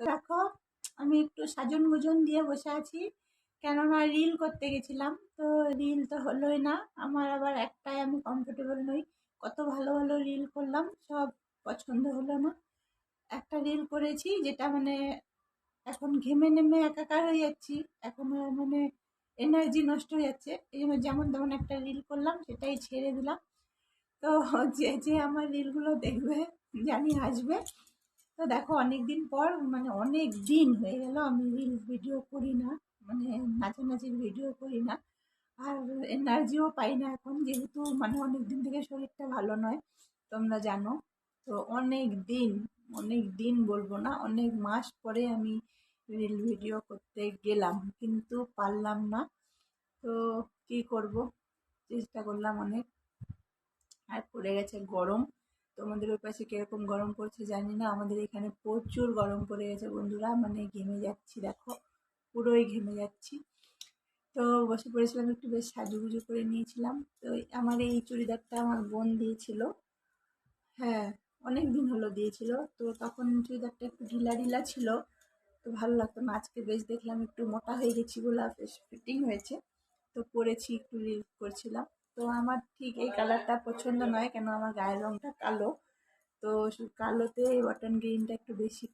দেখো, আমি একটু সাজন গুজন দিয়ে বসে আছি। কেননা রিল করতে গেছিলাম, তো রিল তো হলোই না। আমার আবার একটাই আমি কমফোর্টেবল নই। কত ভালো ভালো রিল করলাম, সব পছন্দ হলো না। একটা রিল করেছি যেটা মানে এখন ঘেমে নেমে একাকার হয়ে যাচ্ছি। এখন মানে এনার্জি নষ্ট হয়ে যাচ্ছে। এই জন্য যেমন তেমন একটা রিল করলাম, সেটাই ছেড়ে দিলাম। তো যে যে আমার রিলগুলো দেখবে, জানি আসবে তো দেখো অনেক দিন পর মানে অনেক দিন হয়ে গেল, আমি রিল ভিডিও করি না মানে নাচানাচির ভিডিও করি না। আর এনার্জিও পাই না এখন, যেহেতু মানে অনেক দিন থেকে শরীরটা ভালো নয়, তোমরা জানো। তো অনেক দিন অনেক দিন বলব না, অনেক মাস পরে আমি রিল ভিডিও করতে গেলাম, কিন্তু পারলাম না। তো কী করব? চেষ্টা করলাম অনেক। আর পড়ে গেছে গরম। তোমাদের ওই পাশে কীরকম গরম পড়ছে জানি না। আমাদের এখানে প্রচুর গরম পড়ে গেছে বন্ধুরা মানে ঘেমে যাচ্ছি, দেখো, পুরোই ঘেমে যাচ্ছি। তো বসে পড়েছিলাম, একটু বেশ সাজুগুজু করে নিয়েছিলাম। তো আমার এই চুড়িদারটা আমার বোন দিয়েছিল। হ্যাঁ অনেক দিন হলো দিয়েছিল। তো তখন চুড়িদারটা একটু ঢিলা ঢিলা ছিল। তো ভালো লাগতো না। আজকে বেশ দেখলাম একটু মোটা হয়ে গেছি বলে বেশ ফিটিং হয়েছে। তো পরেছি, একটু রিল করছিলাম। তো আমার ঠিক এই কালারটা পছন্দ নয়, কেন আমার গায়ের রঙটা কালো। তো কালোতে বটন গ্রিনটা একটু বেশি